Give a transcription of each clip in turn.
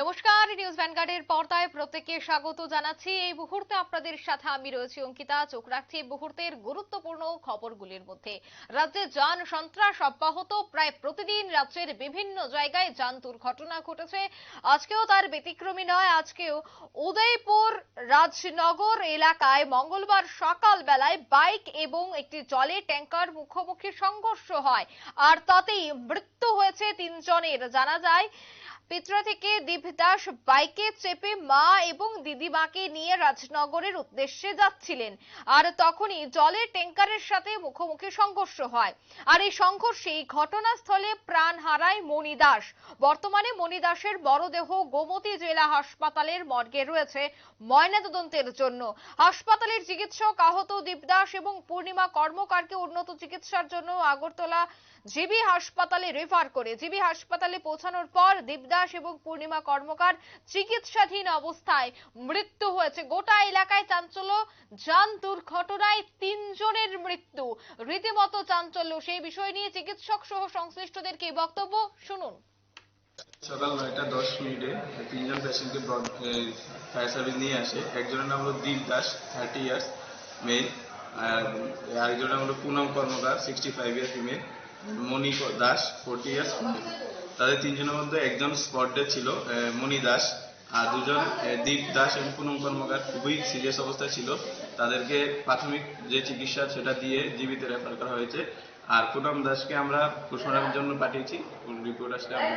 নমস্কার নিউজ ভ্যানগার্ডের পর্দায় প্রত্যেককে স্বাগত জানাচ্ছি। এই মুহূর্তে আপনাদের সাথে আমি রয়েছি অঙ্কিতা। চোখ রাখছি মুহূর্তের গুরুত্বপূর্ণ খবরগুলির মধ্যে। রাজ্যে যান সন্ত্রাস অব্যাহত। প্রায় প্রতিদিন রাজ্যের বিভিন্ন জায়গায় যান দুর্ঘটনা ঘটেছে। আজকেও তার ব্যতিক্রমী নয়, আজকেও উদয়পুর রাজনগর এলাকায় মঙ্গলবার সকাল বেলায় বাইক এবং একটি জলের ট্যাঙ্কার মুখোমুখি সংঘর্ষ হয়। আর তাতেই মৃত্যু হয়েছে তিনজনের। জানা যায় পিত্রা থেকে দীপদাস বাইকে চেপে মা এবং দিদিমাকে নিয়ে রাজনগরের উদ্দেশ্যে যাচ্ছিলেন। আর তখনই জলের ট্যাঙ্কারের সাথে মুখোমুখি সংঘর্ষ হয়। আর এই সংঘর্ষেই ঘটনাস্থলে প্রাণ হারায় মণি দাস বর্তমানে মণি দাসের মরদেহ গোমতী জেলা হাসপাতালের মর্গে রয়েছে ময়নাতদন্তের জন্য। হাসপাতালের চিকিৎসক আহত দীপদাস এবং পূর্ণিমা কর্মকারকে উন্নত চিকিৎসার জন্য আগরতলা জিবি হাসপাতালে রেফার করে। জিবি হাসপাতালে পৌঁছানোর পর দেবদাস এবং পূর্ণিমা কর্মকার চিকিৎসাধীন অবস্থায় মৃত্যু হয়েছে। গোটা এলাকায় চাঞ্চল্য, যান দুর্ঘটনায় তিনজনের মৃত্যু। রীতিমতো চাঞ্চল্য। সেই বিষয় নিয়ে চিকিৎসক সহ সংশ্লিষ্টদের কি বক্তব্য শুনুন। সকাল নয়টা দশ মিনিটে তিনজন পেশেন্টকে ফায়ার সার্ভিস নিয়ে আসে। একজনের নাম হলো Dip Das thirty years male আর আরেকজনের নাম হলো Punam Karmakar sixty five years female Moni Das forty years তাদের তিনজনের মধ্যে একজন স্পট ডেথ ছিল মণি দাস আর দুজন দীপ দাস এবং পুনম কর্মকার খুবই সিরিয়াস অবস্থায় ছিল। তাদেরকে প্রাথমিক যে চিকিৎসা সেটা দিয়ে জীবিত রেফার করা হয়েছে। আর পুনম দাসকে আমরা পোস্টমর্টমের জন্য পাঠিয়েছি রিপোর্ট আসলে আমরা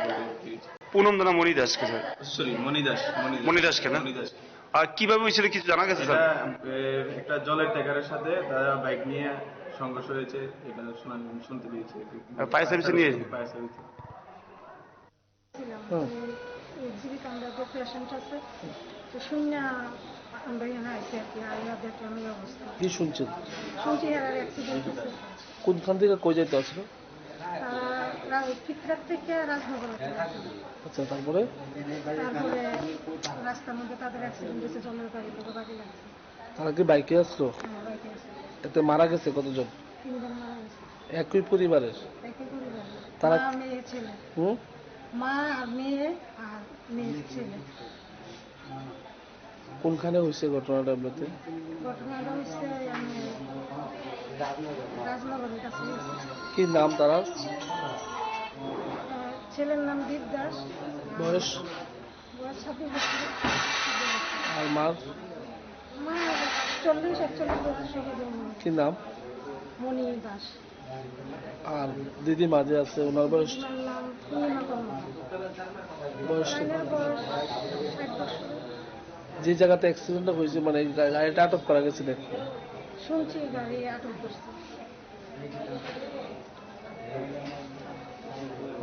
পুনম দানা মণি দাসকে স্যার সরি মণি দাস মণি দাসকে না? মণি দাস আর কীভাবে হয়েছিল কিছু জানা গেছে স্যার? একটা জলের ট্যাঙ্কারের সাথে তারা বাইক নিয়ে সংঘর্ষ হয়েছে এটা শোনা শুনতে পেয়েছি। service এ নিয়ে? ফায়ার সার্ভিসে। আমরা আছে তো শূন্য আমরা এখানে আইসি আর কি আইয়া দেখলাম এই অবস্থা। কি শুনছেন? শুনছি অ্যাক্সিডেন্ট কোনখান থেকে কই যেতে আসলো? থেকে রাজনগর আচ্ছা তারপরে? তারপরে রাস্তার মধ্যে তাদের অ্যাক্সিডেন্ট হয়েছে জলের গাড়ি থেকে বাড়ি লাগছে তারা কি বাইকে আসলো? হ্যাঁ এতে মারা গেছে কতজন? তিনজন মারা গেছে। একই পরিবারের? তারা- মা মেয়ে ছেলে। হুম? মা আর মেয়ে আর মেয়ের ছেলে। কোনখানে হয়েছে ঘটনাটা হয়েছে। কি নাম তারা? ছেলের নাম দীপ দাস বয়স? বয়স ছাব্বিশ বছর। আর মার মা চল্লিশ একচল্লিশ বছর কি নাম? মণি দাস। আর দিদি মাঝে আছে ওনার বয়স? বয়স যে জায়গাতে অ্যাক্সিডেন্টটা হয়েছে মানে গাড়িটা আটক করা গেছে শুনছি গাড়ি আটক করছে।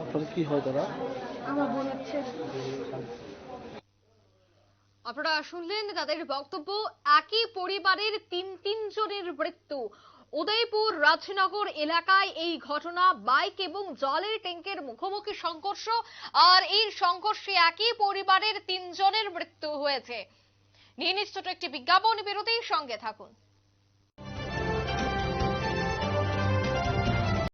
আপনার কি হয় তারা আমার আপনারা শুনলেন তাদের বক্তব্য একই পরিবারের তিন তিনজনের মৃত্যু। উদয়পুর রাজনগর এলাকায় এই ঘটনা বাইক এবং জলের ট্যাঙ্কের মুখোমুখি সংঘর্ষ আর এই সংঘর্ষে একই পরিবারের তিনজনের মৃত্যু হয়েছে। নিয়ে একটি বিজ্ঞাপন বিরতির সঙ্গে থাকুন।